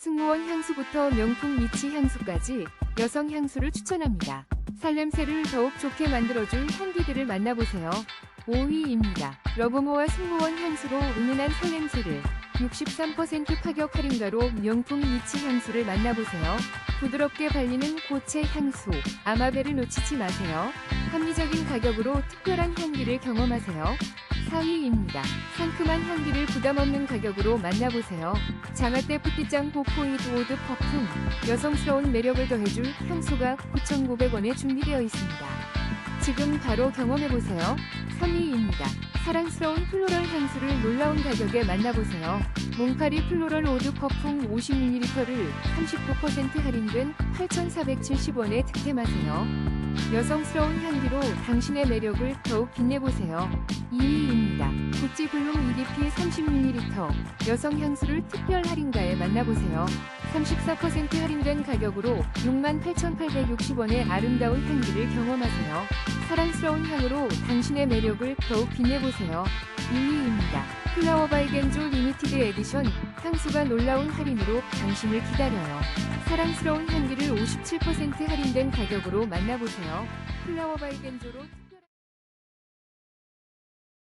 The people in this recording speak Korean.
승무원 향수부터 명품 미치 향수까지 여성 향수를 추천합니다. 살냄새를 더욱 좋게 만들어줄 향기들을 만나보세요. 5위입니다. 러브모와 승무원 향수로 은은한 살냄새를 63% 파격 할인가로 명품 미치 향수를 만나보세요. 부드럽게 발리는 고체 향수, 아마벨을 놓치지 마세요. 합리적인 가격으로 특별한 향기를 경험하세요. 4위입니다. 상큼한 향기를 부담없는 가격으로 만나보세요. 장아떼 풋빛장 보포이드 오드 퍼퓸 여성스러운 매력을 더해줄 향수가 9,900원에 준비되어 있습니다. 지금 바로 경험해보세요. 3위입니다. 사랑스러운 플로럴 향수를 놀라운 가격에 만나보세요. 몽카리 플로럴 오드 퍼퓸 50ml를 39% 할인된 8,470원에 득템하세요. 여성스러운 향기로 당신의 매력을 더욱 빛내보세요. 2위입니다. 구찌 블룸 EDP 30ml 여성 향수를 특별 할인가에 만나보세요. 34% 할인된 가격으로 68,860원의 아름다운 향기를 경험하세요. 사랑스러운 향으로 당신의 매력을 더욱 빛내보세요. 2위입니다. 플라워 바이겐조 리미티드 에디션 향수가 놀라운 할인으로 당신을 기다려요. 사랑스러운 향기를 57% 할인된 가격으로 만나보세요. 플라워 바이겐조로